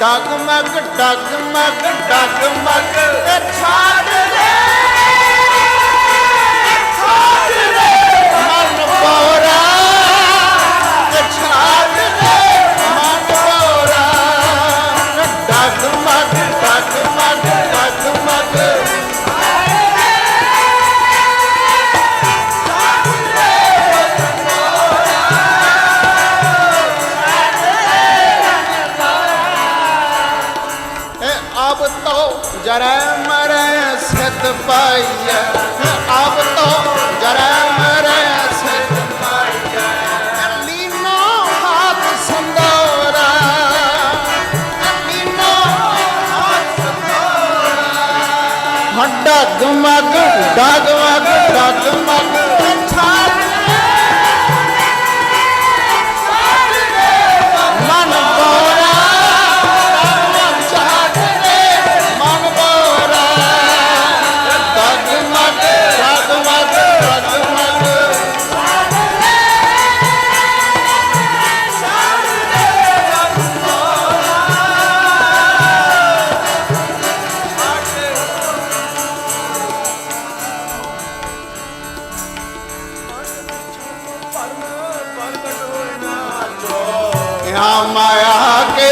ਡਗਮਗ ਡਗਮਗ ਡਗਮਗ ਛਾੜ ਦੇ। ਜਰੈ ਮਰੈ ਸਤ ਪਾਈਐ। ਆਪ ਤੋਂ ਜਰੈ ਮਰੈ ਸਤ ਪਾਈਐ। ਲੀਨੋ ਹਾਥ ਸੰਦੋਰਾ ਲੀਨੋ ਹਾਥ ਸੰਦੋਰਾ ਹੱਡਾ ਗਮਗ ਡਾਗ Ramaya ke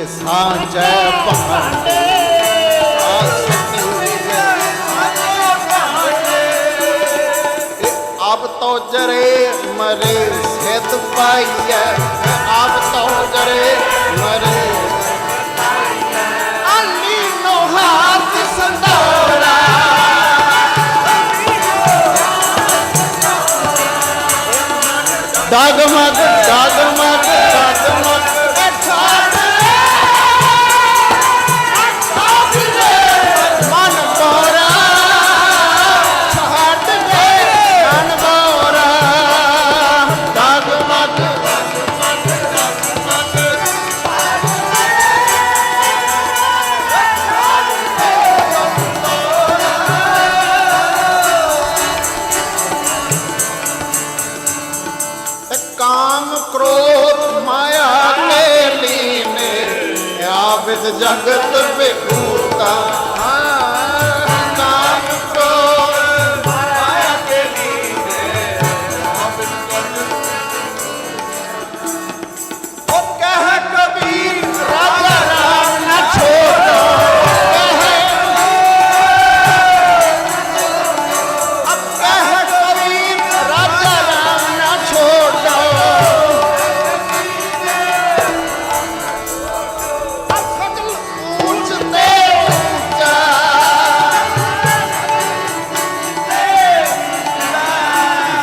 ਦੇ ਸਾਂਝੇ ਭਾਂਡੇ। ਆਪ ਤੋ ਜਰੇ ਮਰੇ ਸਿੱਧ ਪਾਈਐ। ਆਪ ਤੋ ਜਰੇ ਮਰੇ ਅਲੀ ਨੋਹਾਰ ਸੰਧੋਰਾ। ਕਾਮ ਕ੍ਰੋਧ ਮਾਇਆ ਤੇ ਲੀਨੇ। ਆਵਿਦ ਜਗਤ ਵਿਭੂਤਾ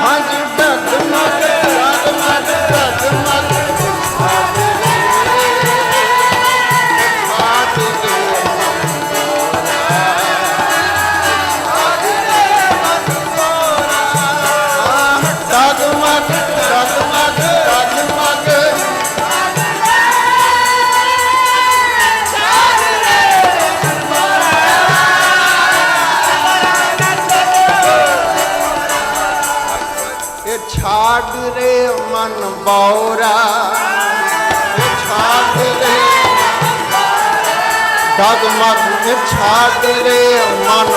Mas o মন বৌরা। ডগমগ ছাদ রে মন